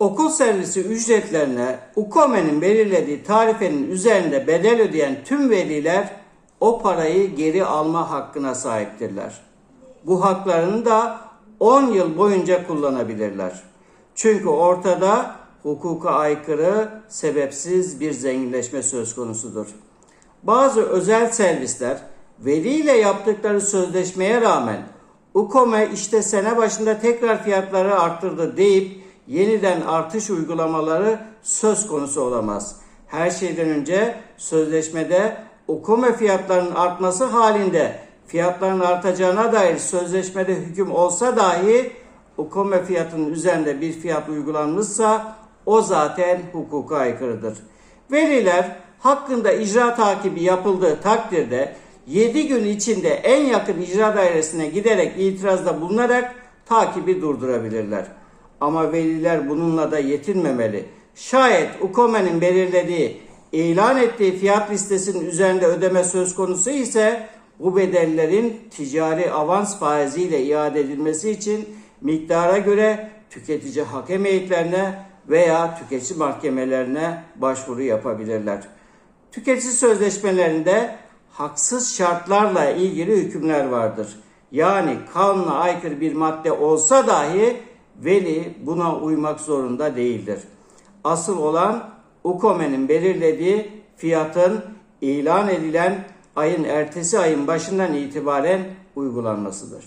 Okul servisi ücretlerine UKOME'nin belirlediği tarifenin üzerinde bedel ödeyen tüm veliler o parayı geri alma hakkına sahiptirler. Bu haklarını da 10 yıl boyunca kullanabilirler. Çünkü ortada hukuka aykırı, sebepsiz bir zenginleşme söz konusudur. Bazı özel servisler veliyle yaptıkları sözleşmeye rağmen UKOME işte sene başında tekrar fiyatları arttırdı deyip yeniden artış uygulamaları söz konusu olamaz. Her şeyden önce sözleşmede UKOME fiyatlarının artması halinde fiyatların artacağına dair sözleşmede hüküm olsa dahi UKOME fiyatının üzerinde bir fiyat uygulanmışsa o zaten hukuka aykırıdır. Veliler hakkında icra takibi yapıldığı takdirde 7 gün içinde en yakın icra dairesine giderek itirazda bulunarak takibi durdurabilirler. Ama veliler bununla da yetinmemeli. Şayet UKOME'nin belirlediği, ilan ettiği fiyat listesinin üzerinde ödeme söz konusu ise bu bedellerin ticari avans faiziyle iade edilmesi için miktara göre tüketici hakem heyetlerine veya tüketici mahkemelerine başvuru yapabilirler. Tüketici sözleşmelerinde haksız şartlarla ilgili hükümler vardır. Yani kanuna aykırı bir madde olsa dahi veli buna uymak zorunda değildir. Asıl olan UKOME'nin belirlediği fiyatın ilan edilen ayın ertesi ayın başından itibaren uygulanmasıdır.